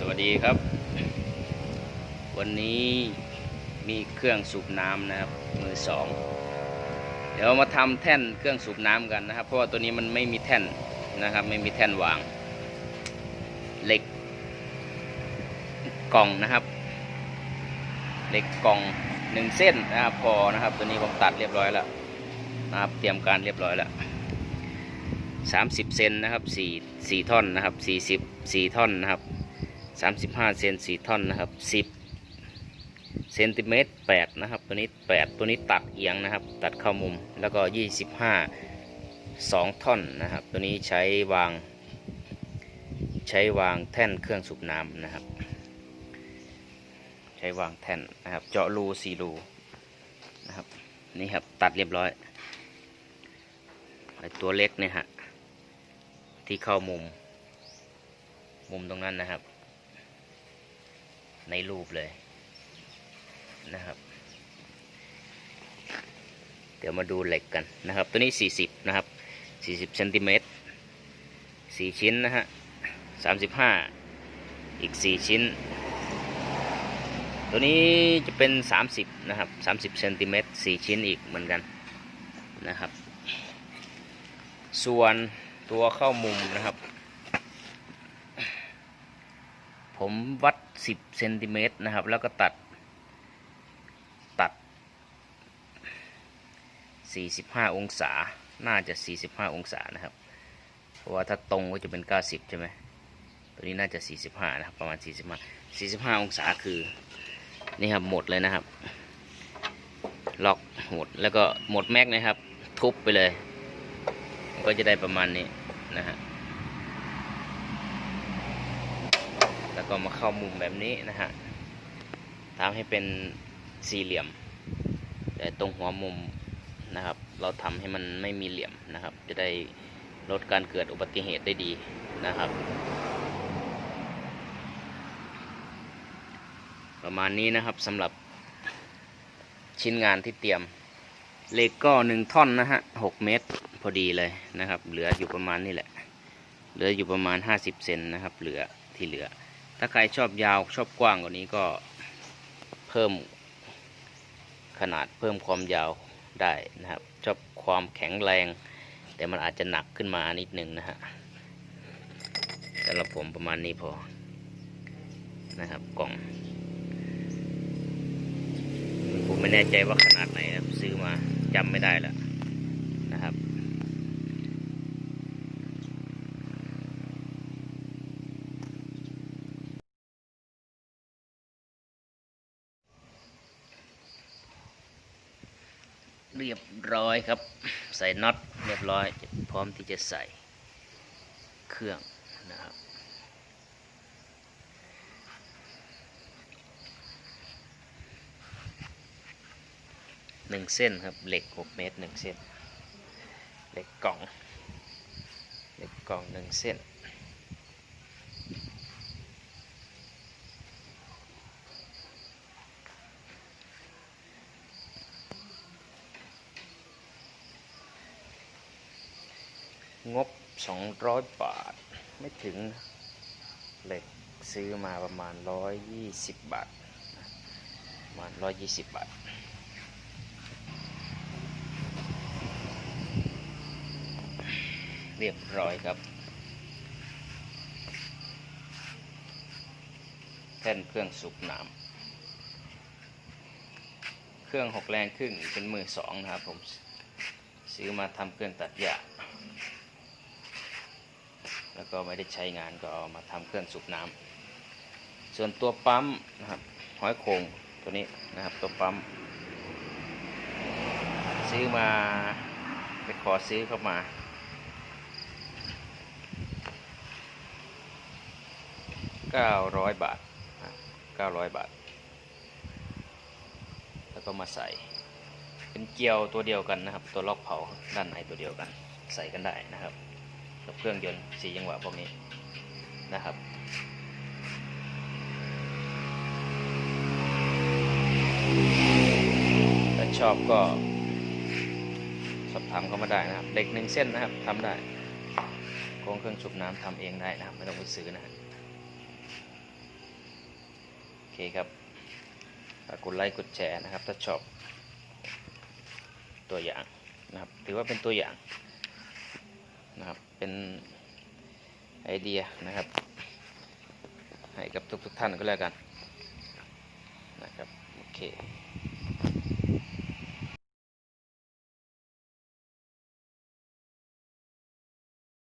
สวัสดีครับ วันนี้มีเครื่องสูบน้ำนะครับ มือสองเดี๋ยวมาทำแท่นเครื่องสูบน้ำกันนะครับ เพราะว่าตัวนี้มันไม่มีแท่นนะครับ ไม่มีแท่นวางเหล็กกล่องนะครับเหล็กกล่องหนึ่งเส้นนะครับพอนะครับ ตัวนี้ผมตัดเรียบร้อยแล้วนะครับเตรียมการเรียบร้อยแล้วสามสิบเซนนะครับสี่สี่ท่อนนะครับสี่สิบสี่ท่อนนะครับ สามสิบห้าเซนสี่ท่อนนะครับสิบเซนติเมตรแปดนะครับ ตัวนี้แปดตัวนี้ตัดเอียงนะครับ ตัดเข้ามุมแล้วก็ยี่สิบห้าสองท่อนนะครับ ตัวนี้ใช้วาง ใช้วางแท่นเครื่องสูบน้ำนะครับ ใช้วางแท่นนะครับ เจาะรูสี่รูนะครับนี่ครับตัดเรียบร้อยไอตัวเล็กเนี่ยฮะที่เข้ามุม มุมตรงนั้นนะครับ ในรูปเลยนะครับ เดี๋ยวมาดูเหล็กกันนะครับ ตัวนี้ 40 นะครับ 40เซนติเมตร4ชิ้นนะฮะ 35 อีก 4 ชิ้น ตัวนี้จะเป็น 30 นะครับ 30เซนติเมตร4ชิ้นอีกเหมือนกันนะครับ ส่วนตัวเข้ามุมนะครับ ผมวัด 10เซนติเมตรนะครับ แล้วก็ตัด ตัด 45 องศา น่าจะ 45 องศานะครับ เพราะว่าถ้าตรงก็จะเป็น 90 ใช่ไหมตัวนี้น่าจะ 45 นะครับ ประมาณ 45 45 องศาคือ นี่ครับ หมดเลยนะครับ ล็อกหมด แล้วก็หมดแม็กนะครับ ทุบไปเลย ก็จะได้ประมาณนี้นะฮะ แล้วก็มาเข้ามุมแบบนี้นะฮะทำให้เป็นสี่เหลี่ยม แต่ตรงหัวมุมนะครับ เราทำให้มันไม่มีเหลี่ยมนะครับ จะได้ลดการเกิดอุบัติเหตุได้ดีนะครับ ประมาณนี้นะครับสำหรับชิ้นงานที่เตรียมเหล็กก็หนึ่งท่อนนะฮะหกเมตรพอดีเลยนะครับ เหลืออยู่ประมาณนี้แหละ เหลืออยู่ประมาณห้าสิบเซนนะครับ เหลือที่เหลือ ถ้าใครชอบยาวชอบกว้างกว่านี้ก็เพิ่มขนาดเพิ่มความยาวได้นะครับ ชอบความแข็งแรง แต่มันอาจจะหนักขึ้นมานิดนึงนะฮะสำหรับผมประมาณนี้พอนะครับกล่องผมไม่แน่ใจว่าขนาดไหนนะครับซื้อมาจำไม่ได้แล้วนะครับ เรียบร้อยครับ ใส่น็อตเรียบร้อย พร้อมที่จะใส่เครื่องนะครับหนึ่งเส้นครับเหล็กหกเมตรหนึ่งเส้นเหล็กกล่องเหล็กกล่องหนึ่งเส้น งบ 200 บาท ไม่ถึงเหล็กซื้อมาประมาณ 120 บาทประมาณ 120 บาทเรียบร้อยครับ แท่นเครื่องสูบน้ำเครื่องหกแรงครึ่งเป็นมือสองนะครับผม ซื้อมาทำเครื่องตัดหญ้า แล้วก็ไม่ได้ใช้งานก็เอามาทำเครื่องสูบน้ำส่วนตัวปั๊มนะครับหอยโขงตัวนี้นะครับตัวปั๊มซื้อมาไปขอซื้อเข้ามา 900 บาท 900 บาท แล้วก็มาใส่ เป็นเกลียวตัวเดียวกันนะครับ ตัวล็อกเผาด้านในตัวเดียวกัน ใส่กันได้นะครับ กับเครื่องยนต์สีจังหวะพวกนี้นะครับถ้าชอบก็สอบถามเข้ามาได้นะครับเหล็กหนึ่งเส้นนะครับทำได้โครงเครื่องสูบน้ำทำเองได้นะครับ ไม่ต้องไปซื้อนะครับเคครับฝากกดไลค์กดแชร์นะครับ ถ้าชอบตัวอย่างนะครับ ถือว่าเป็นตัวอย่าง นะครับ เป็นไอเดียนะครับ ให้กับทุกๆท่านก็แล้วกันนะครับ โอเค